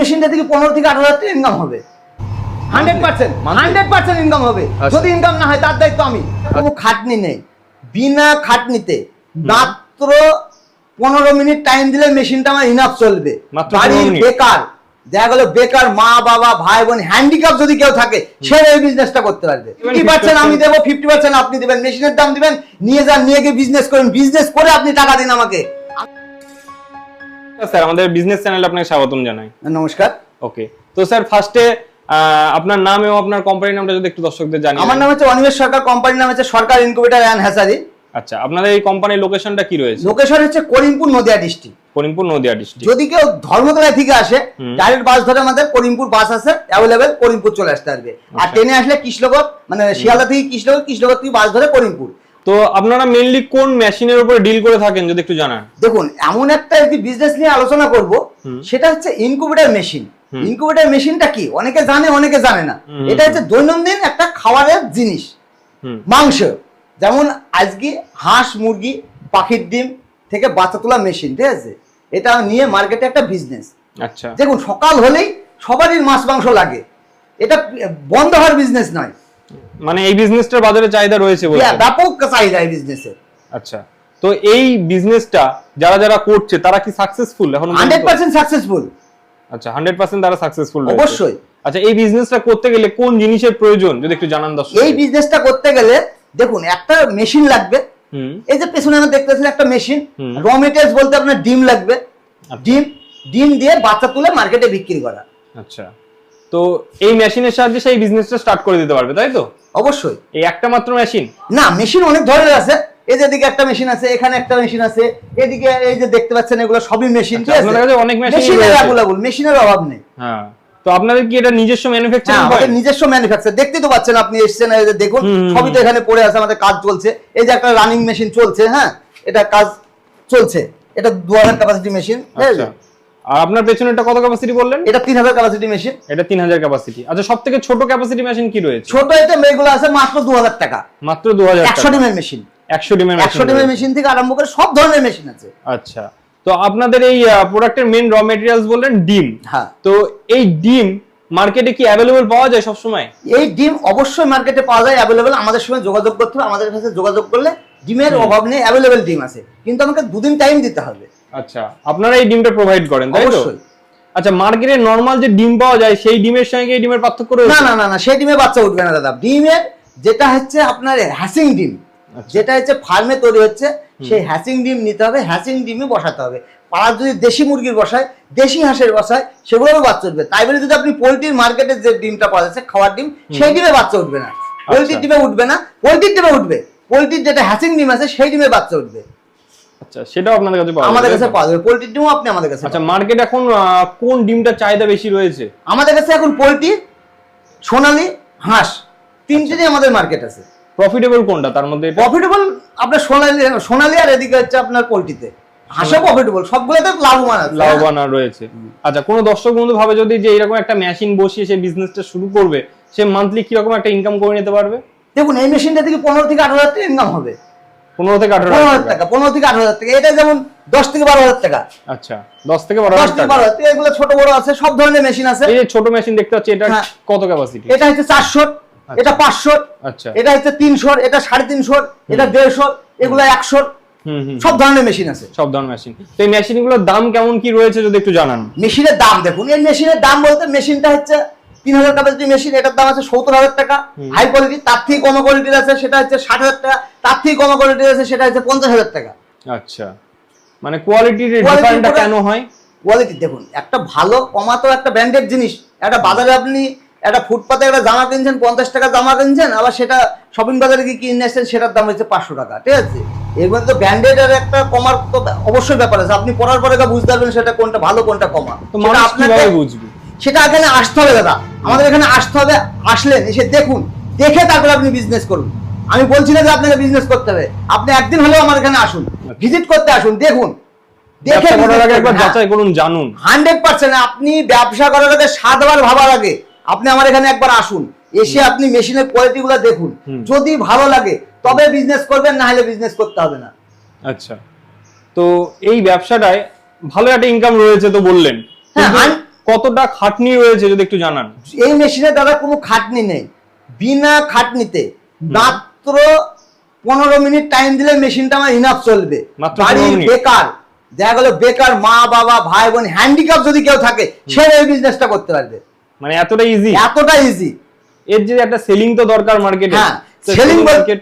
মেশিনটা থেকে পনেরো থেকে আঠারো হাজার ইনকাম হবে। Hundred percent hundred percent income হবে। আচ্ছা। যদি ইনকাম না হয় তার দায়িত্ব আমি। কোনো খাটনি নেই। বিনা খাটনিতে মাত্র পনেরো মিনিট টাইম দিলে মেশিনটা আমার ইনাফ চলবে। বাড়ির বেকার দেখা গেল বেকার মা বাবা ভাই বোন হ্যান্ডিক্যাপ যদি কেউ থাকে সে এই বিজনেসটা করতে পারবে। ফিফটি পার্সেন্ট আমি দেবো ফিফটি পার্সেন্ট আপনি দেবেন। মেশিনের দাম দিবেন নিয়ে যান নিয়ে গিয়ে বিজনেস করেন। বিজনেস করে আপনি টাকা দিন আমাকে। স্যার আমাদের বিজনেস চ্যানেলে আপনাকে স্বাগতম জানাই। নমস্কার। ওকে তো স্যার ফার্স্টে আপনার নাম এবং আপনার কোম্পানির নামটা যদি একটু দর্শকদের আমার নাম হচ্ছে অনিমেষ সরকার কোম্পানির নাম হচ্ছে সরকার ইনকিউবেটার অ্যান্ড হ্যাসারি আচ্ছা আপনাদের এই কোম্পানির লোকেশনটা কি রয়েছে? লোকেশন হচ্ছে করিমপুর নদিয়া ডিস্ট্রিক্ট করিমপুর নদিয়া ডিস্ট্রিক্ট যদি কেউ ধর্মতলা থেকে আসে ডাইরেক্ট বাস ধরে আমাদের করিমপুর বাস আছে অ্যাভেলেবেল করিমপুর চলে আসতে পারবে। আর আচ্ছা। ট্রেনে আসলে কৃষ্ণগর মানে শিয়ালদা থেকে কৃষ্ণগর কৃষ্ণগর থেকে বাস ধরে করিমপুর। তো আপনারা মেইনলি কোন মেশিনের উপরে ডিল করে থাকেন যদি একটু জানান? দেখুন এমন একটা যদি বিজনেস নিয়ে আলোচনা করব সেটা হচ্ছে ইনকিউবেটার মেশিন। ইনকিউবেটার মেশিনটা কি? অনেকে জানে অনেকে জানে না। এটা হচ্ছে দৈনন্দিন একটা খাবারের জিনিস। মাংস। যেমন আজকে হাঁস মুরগি পাখির ডিম থেকে বাচ্চা তোলা মেশিন ঠিক আছে? এটা নিয়ে মার্কেটে একটা বিজনেস আচ্ছা। দেখুন সকাল হলেই সবারই মাছ মাংস লাগে। এটা বন্ধ হওয়ার বিজনেস নয়। মানে এই বিজনেসটার বাজারে চাহিদা রয়েছে হ্যাঁ, ব্যাপক চাহিদা এই বিজনেসের আচ্ছা তো এই বিজনেসটা যারা যারা করছে তারা কি সাকসেসফুল এখন পর্যন্ত? হান্ড্রেড পার্সেন্ট সাকসেসফুল আচ্ছা হান্ড্রেড পার্সেন্ট তারা সাকসেসফুল অবশ্যই। আচ্ছা এই বিজনেসটা করতে গেলে কোন জিনিসের প্রয়োজন? যদি একটু জানান দর্শক। এই বিজনেসটা করতে গেলে দেখুন একটা মেশিন লাগবে। এই যে পেছনে আমরা দেখতেছেন একটা মেশিন। র মেটেরিয়ালস বলতে আপনার ডিম লাগবে। ডিম ডিম দিয়ে বাচ্চা তুলে মার্কেটে বিক্রি করা। আচ্ছা। তো এই মেশিনের সাহায্যে সেই বিজনেসটা স্টার্ট করে দিতে পারবে তাই তো? অবশ্যই। এই একটা মাত্র মেশিন না মেশিন অনেক ধরনের আছে। এই যে এদিকে একটা মেশিন আছে এখানে একটা মেশিন আছে। এদিকে এই যে দেখতে পাচ্ছেন এগুলো সবই মেশিন আচ্ছা, আপনাদের অনেক মেশিনের রয়েছে। অ্যাভেলেবল মেশিনের অভাব নেই। হ্যাঁ। তো আপনাদের কি এটা নিজস্ব ম্যানুফ্যাকচারিং আমাদের নিজস্ব ম্যানুফ্যাকচার দেখতেই তো পাচ্ছেন আপনি এসছেন এই যে দেখুন সবই তো এখানে পড়ে আছে আমাদের কাজ চলছে। এই যে একটা রানিং মেশিন চলছে হ্যাঁ? এটা কাজ চলছে। এটা দু হাজার ক্যাপাসিটি মেশিন আচ্ছা। আর আপনার পেছনেটা কত ক্যাপাসিটি বললেন? এটা তিন হাজার ক্যাপাসিটি মেশিন এটা তিন হাজার ক্যাপাসিটি আচ্ছা সব থেকে ছোট ক্যাপাসিটি মেশিন কি রয়েছে? ছোট আইটেম এগুলো আছে মাত্র দু হাজার টাকা। মাত্র দু হাজার একশো ডিমের মেশিন একশো ডিমের একশো ডিমের মেশিন থেকে আরম্ভ করে সব ধরনের মেশিন আছে। আচ্ছা তো আপনাদের এই প্রোডাক্টের মেন র মেটেরিয়ালস বললেন ডিম। হ্যাঁ। তো এই ডিম মার্কেটে কি অ্যাভেলেবল পাওয়া যায় সব সময় এই ডিম অবশ্যই মার্কেটে পাওয়া যায় অ্যাভেলেবেল আমাদের সঙ্গে যোগাযোগ করতে হবে আমাদের কাছে যোগাযোগ করলে ডিমের অভাব নেই অ্যাভেলেবেল ডিম আছে। কিন্তু আমাকে দুদিন টাইম দিতে হবে। আচ্ছা আপনারা এই ডিমটা প্রোভাইড করেন তাই তো? আচ্ছা মার্কেটে নর্মাল যে ডিম পাওয়া যায় সেই ডিমের সঙ্গে এই ডিমের পার্থক্য রয়েছে? না না না না সেই ডিমে বাচ্চা উঠবে না দাদা। ডিমের যেটা হচ্ছে আপনার হ্যাসিং ডিম আচ্ছা। যেটা হচ্ছে ফার্মে তৈরি হচ্ছে সেই হ্যাসিং ডিম নিতে হবে হ্যাসিং ডিমই বসাতে হবে। পাড়ার যদি দেশি মুরগির বসায় দেশি হাঁসের বসায় সেগুলোরও বাচ্চা উঠবে। তাই বলে যদি আপনি পোলট্রির মার্কেটে যে ডিমটা পাওয়া যাচ্ছে খাওয়ার ডিম সেই ডিমে বাচ্চা উঠবে না। পোলট্রির আচ্ছা। ডিমে উঠবে না পোলট্রির ডিমে উঠবে। পোলট্রির যেটা হ্যাসিং ডিম আছে সেই ডিমে বাচ্চা উঠবে। আচ্ছা সেটাও আপনাদের কাছে পাওয়া আমাদের কাছে পাওয়া যাবে। পোলট্রির ডিমও আপনি আমাদের কাছে আচ্ছা মার্কেট এখন কোন ডিমটা চাহিদা বেশি রয়েছে? আমাদের কাছে এখন পোলট্রি সোনালি হাঁস তিনটেরই আমাদের মার্কেট আছে। প্রফিটেবল কোনটা? তার মধ্যে প্রফিটেবল আপনার সোনালি সোনালি আর এদিকে হচ্ছে আপনার পোলট্রিতে। হাঁসও প্রফিটেবল সবগুলোতে লাভবান আছে। লাভবান রয়েছে। আচ্ছা কোনো দর্শক বন্ধু ভাবে যদি যে এরকম একটা মেশিন বসিয়ে সে বিজনেসটা শুরু করবে সে মান্থলি কীরকম একটা ইনকাম করে নিতে পারবে? দেখুন এই মেশিনটা থেকে পনেরো থেকে আঠারো হাজার টাকা ইনকাম হবে। পনেরো থেকে আঠারো হাজার হাজার টাকা। টাকা পনেরো থেকে আঠারো হাজার টাকা। এটা যেমন দশ থেকে বারো হাজার টাকা। আচ্ছা দশ থেকে বারো হাজার বারো হাজার এগুলো ছোট বড় আছে সব ধরনের মেশিন আছে। এই ছোট মেশিন দেখতে পাচ্ছি এটা। কত ক্যাপাসিটি এটা হচ্ছে চারশো এটা পাঁচশো আচ্ছা। এটা হচ্ছে তিনশো এটা সাড়ে তিনশো এটা দেড়শো এগুলো একশো। সব ধরনের মেশিন আছে। সব ধরনের মেশিন তো এই মেশিনগুলোর দাম কেমন কি রয়েছে যদি একটু জানান। মেশিনের দাম দেখুন। এই মেশিনের দাম বলতে মেশিনটা হচ্ছে তিন হাজার ক্যাপাসিটি মেশিন এটার দাম আছে সত্তর হাজার টাকা। হাই কোয়ালিটি তার থেকে কম কোয়ালিটির আছে সেটা হচ্ছে ষাট হাজার টাকা। তার থেকে কম কোয়ালিটির আছে সেটা হচ্ছে পঞ্চাশ হাজার টাকা। আচ্ছা। মানে কোয়ালিটির ডিফারেন্টটা কেন হয়? কোয়ালিটি দেখুন একটা ভালো কমা তো একটা ব্র্যান্ডেড জিনিস একটা বাজারে আপনি একটা ফুটপাতে একটা জামা কিনছেন পঞ্চাশ টাকা জামা কিনছেন আবার সেটা শপিং বাজারে গিয়ে কিনে এসেছেন সেটার দাম হচ্ছে পাঁচশো টাকা ঠিক আছে? মধ্যে তো ব্র্যান্ডেড এর একটা কমার তো অবশ্যই ব্যাপার আছে। আপনি পড়ার পরে বুঝতে পারবেন সেটা কোনটা ভালো কোনটা কমা। তো আপনাকে- বুঝবে? সেটা এখানে আসতে হবে দাদা। আমাদের এখানে আসতে হবে আসলেন এসে দেখুন দেখে তারপরে আপনি বিজনেস করুন। আমি বলছি না যে আপনাকে বিজনেস করতে হবে আপনি একদিন হলেও আমার এখানে আসুন ভিজিট করতে আসুন দেখুন। আগে একবার হ্যাঁ। যাচাই করুন জানুন। হান্ড্রেড পার্সেন্ট আপনি ব্যবসা করার আগে সাতবার ভাবার আগে আপনি আমার এখানে একবার আসুন। এসে আপনি মেশিনের কোয়ালিটি গুলো দেখুন। যদি ভালো লাগে তবে বিজনেস করবেন না হলে বিজনেস করতে হবে না। আচ্ছা। তো এই ব্যবসাটায় ভালো একটা ইনকাম রয়েছে তো বললেন। হ্যাঁ, কতটা খাটনি রয়েছে যদি একটু জানান? এই মেশিনে দাদা কোনো খাটনি নেই। বিনা খাটনিতে মাত্র পনেরো মিনিট টাইম দিলে মেশিনটা আমার ইনাফ চলবে। বাড়ির বেকার। দেখা গেলো বেকার মা বাবা ভাই বোন হ্যান্ডিক্যাপ যদি কেউ থাকে সে এই বিজনেসটা করতে পারবে। মানে এতটা ইজি এতটা ইজি এর যে একটা সেলিং তো দরকার মার্কেটে হ্যাঁ, সেলিং মার্কেট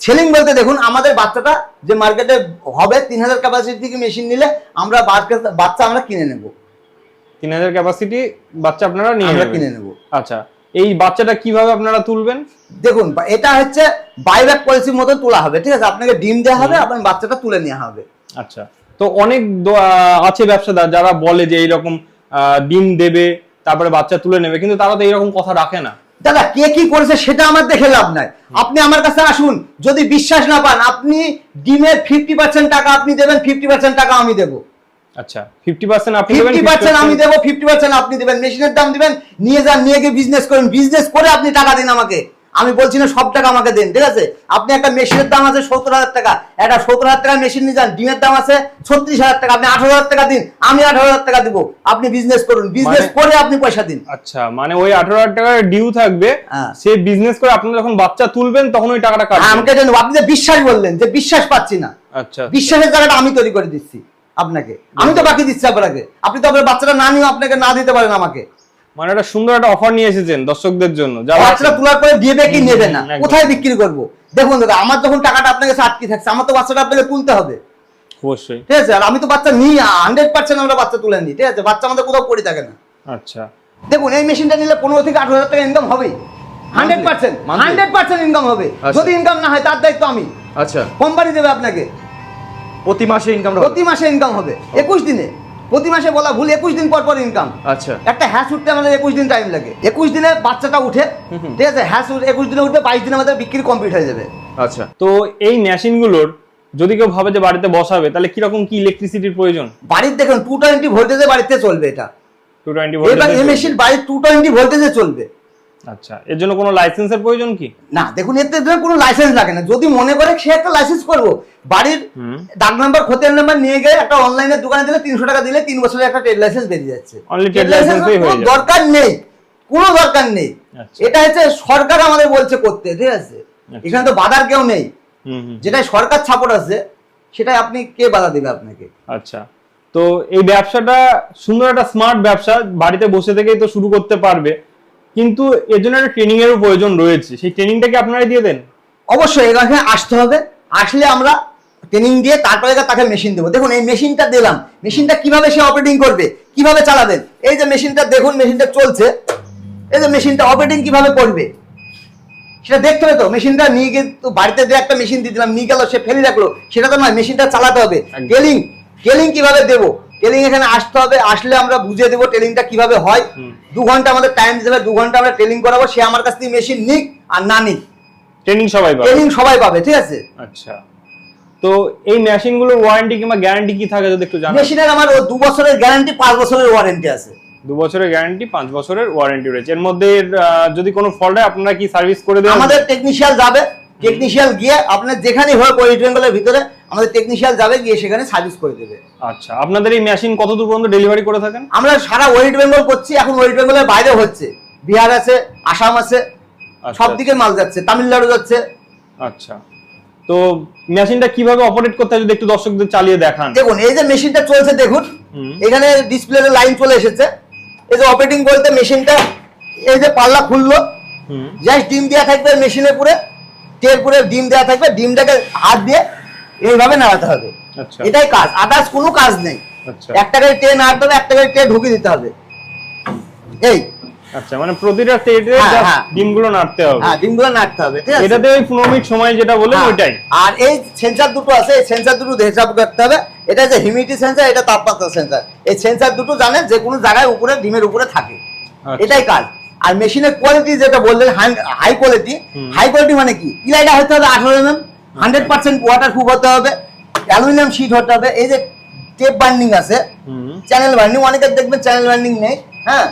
সেলিং বলতে দেখুন আমাদের বাচ্চাটা যে মার্কেটে হবে তিন হাজার ক্যাপাসিটি থেকে মেশিন নিলে আমরা বাচ্চা- বাচ্চা আমরা কিনে নেব। তিন হাজার ক্যাপাসিটি বাচ্চা আপনারা নিয়ে আমরা কিনে নেব। আচ্ছা এই বাচ্চাটা কীভাবে আপনারা তুলবেন? দেখুন এটা হচ্ছে বাইব্যাক পলিসির মতো তোলা হবে ঠিক আছে? আপনাকে ডিম দেওয়া হবে আপনার বাচ্চাটা তুলে নেওয়া হবে। আচ্ছা তো অনেক আছে ব্যবসাদার যারা বলে যে এইরকম ডিম দেবে তারপরে বাচ্চা তুলে নেবে কিন্তু তারা তো এইরকম কথা রাখে না। দাদা কে কি করেছে সেটা আমার দেখে লাভ নাই। আপনি আমার কাছে আসুন যদি বিশ্বাস না পান আপনি ডিমের ফিফটি পার্সেন্ট টাকা আপনি দেবেন ফিফটি পার্সেন্ট টাকা আমি দেবো। আচ্ছা আপনি দেবেন আমি দেবো ফিফটি পার্সেন্ট আপনি দেবেন মেশিনের দাম দিবেন নিয়ে যান নিয়ে গিয়ে বিজনেস করুন বিজনেস করে আপনি টাকা দিন আমাকে। আমি বলছি না সব টাকা আমাকে দেন ঠিক আছে? আপনি একটা মেশিনের দাম আছে সত্তর হাজার টাকা একটা সত্তর হাজার টাকা মেশিন নিয়ে যান ডিমের দাম আছে ছত্রিশ হাজার টাকা আপনি আঠারো হাজার টাকা দিন আমি আঠারো হাজার টাকা দিব আপনি বিজনেস করুন বিজনেস মানে- করে আপনি পয়সা দিন। আচ্ছা মানে ওই আঠারো হাজার টাকার ডিউ থাকবে হ্যাঁ। সে বিজনেস করে আপনি যখন বাচ্চা তুলবেন তখন ওই টাকাটা হ্যাঁ, আমাকে আপনি যে বিশ্বাস বললেন যে বিশ্বাস পাচ্ছি না আচ্ছা। বিশ্বাসের জায়গাটা আমি তৈরি করে দিচ্ছি। আপনাকে। আমি তো বাকি দিচ্ছি আপনাকে। আপনি তো আপনার বাচ্চাটা না নিয়ে আপনাকে না দিতে পারেন আমাকে। মানে একটা সুন্দর একটা অফার নিয়ে এসেছেন দর্শকদের জন্য। বাচ্চাটা তোলার পরে দিবে কি নেবে না? কোথায় বিক্রি করব? দেখুন দাদা আমার যখন টাকাটা আপনার কাছে আটকে থাকছে আমার তো বাচ্চাটা আপনাকে তুলতে হবে। অবশ্যই। ঠিক আছে আর আমি তো বাচ্চা নিই হান্ড্রেড পার্সেন্ট আমরা বাচ্চা তুলে নিই ঠিক আছে? বাচ্চা আমাদের কোথাও পড়ে থাকে না। আচ্ছা। দেখুন এই মেশিনটা নিলে পনেরো থেকে আঠারো হাজার টাকা ইনকাম হবেই। Hundred percent? Hundred percent income হবে। আচ্ছা। যদি ইনকাম না হয় তার দায়িত্ব আমি। আচ্ছা। কোম্পানি দেবে আপনাকে। প্রতি মাসে ইনকাম প্রতি মাসে ইনকাম হবে। একুশ দিনে। প্রতি মাসে বলা ভুল একুশ দিন পর পর ইনকাম আচ্ছা। একটা হ্যাস উঠতে আমাদের একুশ দিন টাইম লাগে। একুশ দিনে বাচ্চাটা উঠে। ঠিক আছে হ্যাস একুশ দিনে উঠবে বাইশ দিনে আমাদের বিক্রি কমপ্লিট হয়ে যাবে। আচ্ছা। তো এই মেশিনগুলোর যদি কেউ ভাবে যে বাড়িতে বসাবে তাহলে কীরকম কি ইলেকট্রিসিটির প্রয়োজন? বাড়ির দেখুন টু টোয়েন্টি ভোল্টেজে বাড়িতে চলবে এটা। টু টোয়েন্টি এই মেশিন বাড়ির টু টোয়েন্টি ভোল্টেজে চলবে। আচ্ছা এর জন্য কোনো লাইসেন্সের প্রয়োজন কি? না দেখুন এতে কোনো লাইসেন্স লাগে না। যদি মনে করে সে একটা লাইসেন্স করব বাড়ির ডাক নাম্বার খতিয়ান নাম্বার নিয়ে গিয়ে একটা অনলাইনে দোকানে দিলে তিনশো টাকা দিলে তিন বছরের একটা ট্রেড লাইসেন্স বেরিয়ে যাচ্ছে। দরকার নেই। কোনো দরকার নেই। আচ্ছা। এটা হচ্ছে সরকার আমাদের বলছে করতে ঠিক আছে? আচ্ছা। এখানে তো বাধার কেউ নেই। যেটাই সরকার সাপোর্ট আছে সেটাই আপনি কে বাধা দেবে আপনাকে? আচ্ছা। তো এই ব্যবসাটা সুন্দর একটা স্মার্ট ব্যবসা বাড়িতে বসে থেকেই তো শুরু করতে পারবে। কিন্তু এর জন্য একটা ট্রেনিং এরও প্রয়োজন রয়েছে। সেই ট্রেনিংটা কি আপনারাই দিয়ে দেন। অবশ্যই এখানে আসতে হবে। আসলে আমরা ট্রেনিং দিয়ে তারপরে তাকে মেশিন দেবো। দেখুন এই মেশিনটা দিলাম। মেশিনটা কীভাবে সে অপারেটিং করবে? কীভাবে চালাবেন? এই যে মেশিনটা দেখুন মেশিনটা চলছে। এই যে মেশিনটা অপারেটিং কীভাবে করবে? সেটা দেখতে হবে তো। মেশিনটা নিয়ে গিয়ে তো বাড়িতে যে একটা মেশিন দিয়ে দিলাম নিয়ে গেল সে ফেলে রাখল। সেটা তো নয় মেশিনটা চালাতে হবে। টেলিং টেলিং কীভাবে দেবো? টেলিং এখানে আসতে হবে আসলে আমরা বুঝিয়ে দেবো টেলিংটা কীভাবে হয়। দু ঘণ্টা আমাদের টাইম দিতে হবে দু ঘণ্টা আমরা ট্রেনিং করাবো সে আমার কাছ থেকে মেশিন নিক আর না নিক। ট্রেনিং সবাই পাবে। ট্রেনিং সবাই পাবে ঠিক আছে? আচ্ছা। তো এই মেশিনগুলোর ওয়ারেন্টি কিংবা গ্যারান্টি কি থাকে যদি একটু জানান? মেশিনের আমার দু বছরের গ্যারান্টি পাঁচ বছরের ওয়ারেন্টি আছে। দু বছরের গ্যারান্টি পাঁচ বছরের ওয়ারেন্টি রয়েছে। এর মধ্যে যদি কোনো ফল্ট হয় আপনারা কি সার্ভিস করে দেবেন? আমাদের টেকনিশিয়াল যাবে টেকনিশিয়াল গিয়ে আপনার যেখানে হয় ওয়েস্ট বেঙ্গলের ভিতরে আমাদের টেকনিশিয়াল যাবে গিয়ে সেখানে সার্ভিস করে দেবে। আচ্ছা আপনাদের এই মেশিন কত দূর পর্যন্ত ডেলিভারি করে থাকেন? আমরা সারা ওয়েস্ট বেঙ্গল করছি এখন ওয়েস্ট বেঙ্গলের বাইরে হচ্ছে। বিহার আছে আসাম আছে আচ্ছা, সব দিকে মাল যাচ্ছে তামিলনাড়ু যাচ্ছে। আচ্ছা। তো মেশিনটা কীভাবে অপারেট করতে হয় যদি একটু দর্শকদের চালিয়ে দেখান? দেখুন এই যে মেশিনটা চলছে দেখুন। এখানে ডিসপ্লে লাইন চলে এসেছে। এই যে অপারেটিং বলতে মেশিনটা এই যে পাল্লা খুললো। জাস্ট ডিম দেওয়া থাকবে মেশিনে পুরে তেল পুরে ডিম দেওয়া থাকবে। ডিমটাকে হাত দিয়ে এইভাবে নাড়াতে হবে। আচ্ছা। এটাই কাজ। আদার্স কোনো কাজ নেই। একটা করে ট্রে নাড়তে হবে একটা করে ট্রে ঢুকিয়ে দিতে হবে। এই। আচ্ছা মানে প্রতিটা স্টেটে হ্যাঁ, হ্যাঁ। ডিমগুলো নাড়তে হবে। হ্যাঁ ডিমগুলো নাড়তে হবে ঠিক আছে? এটাতে ওই পনেরো মিনিট সময় যেটা বললেন। ওইটাই। আর এই সেন্সার দুটো আছে এই সেন্সার দুটো হিসাব করতে হবে। এটা যে হিউমিডিটি সেন্সার এটা তাপমাত্রা সেন্সার এই সেন্সার দুটো জানে যে কোনো জায়গায় উপরে ডিমের উপরে থাকে। আচ্ছা। এটাই কাজ। আর মেশিনের কোয়ালিটি যেটা বললেন হাই কোয়ালিটি হাই কোয়ালিটি মানে কি? ইলাইটা হতে হবে আঠারো M hundred percent waterproof হতে হবে অ্যালুমিনিয়াম শিট হতে হবে এই যে টেপ বার্নিং আছে চ্যানেল বার্নিং অনেকের দেখবেন চ্যানেল বার্নিং নেই হ্যাঁ?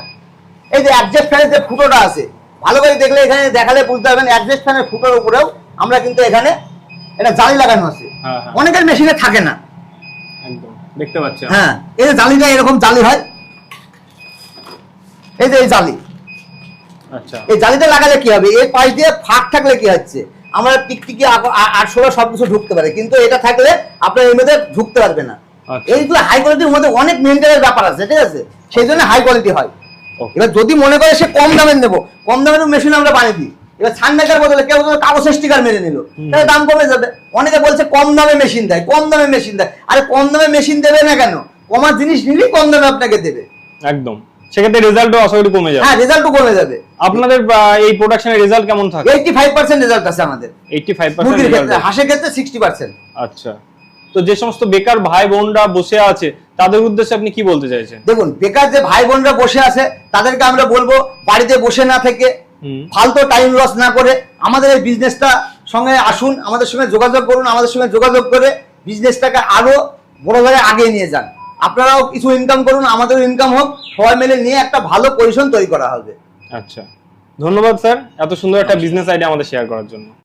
এই যে অ্যাডজাস্ট ফ্যানের যে ফুটোটা আছে ভালো করে দেখলে এখানে দেখালে বুঝতে পারবেন অ্যাডজাস্ট ফ্যানের ফুটোর উপরেও আমরা কিন্তু এখানে এটা জালি লাগানো আছে। হ্যাঁ, হ্যাঁ। অনেকের মেশিনে থাকে না। দেখতে পাচ্ছি হ্যাঁ এই যে জালিটা এরকম জালি হয়। এই যে এই জালি। আচ্ছা। এই জালিটা লাগালে কি হবে? এর পাশ দিয়ে ফাঁক থাকলে কি হচ্ছে? আমরা টিকটিকি আটশোলা সবকিছু ঢুকতে পারে কিন্তু এটা থাকলে আপনার এর মধ্যে ঢুকতে পারবে না। এইগুলো হাই কোয়ালিটির মধ্যে অনেক মেনটেনের ব্যাপার আছে ঠিক আছে? সেই জন্য হাই কোয়ালিটি হয়। এবার যদি মনে করে সে কম দামের নেব কম দামের মেশিন আমরা বানিয়ে দিই। এবার ছান্নাকার বদলে কেউ কেউ কাগজের স্টিকার মেরে নিল। তাহলে দাম কমে যাবে। অনেকে বলছে কম দামে মেশিন দেয় কম দামে মেশিন দেয়। আরে কম দামে মেশিন দেবে না কেন? কমার জিনিস নিলেই কম দামে আপনাকে দেবে। একদম। সেক্ষেত্রে রেজাল্টও আশা করি কমে যাবে। হ্যাঁ রেজাল্টও কমে যাবে। আপনাদের এই প্রোডাকশনের রেজাল্ট কেমন থাকে? এইটি ফাইভ পার্সেন্ট রেজাল্ট আছে আমাদের। এইটটি ফাইভ মুরগির ক্ষেত্রে পার্সেন্ট হাঁসের ক্ষেত্রে সিক্সটি পার্সেন্ট আচ্ছা। তো যে সমস্ত বেকার ভাই বোনরা বসে আছে তাদের উদ্দেশ্যে আপনি কি বলতে চাইছেন? দেখুন বেকার যে ভাই বোনরা বসে আছে তাদেরকে আমরা বলব বাড়িতে বসে না থেকে। ফালতু টাইম লস না করে আমাদের এই বিজনেসটা সঙ্গে আসুন আমাদের সঙ্গে যোগাযোগ করুন আমাদের সঙ্গে যোগাযোগ করে বিজনেসটাকে আরও বড় জায়গায় আগে নিয়ে যান। আপনারাও কিছু ইনকাম করুন আমাদের ইনকাম হোক, সবাই মিলে নিয়ে একটা ভালো পজিশন তৈরি করা হবে। আচ্ছা। ধন্যবাদ, স্যার। এত সুন্দর একটা বিজনেস আইডিয়া আমাদের শেয়ার করার জন্য।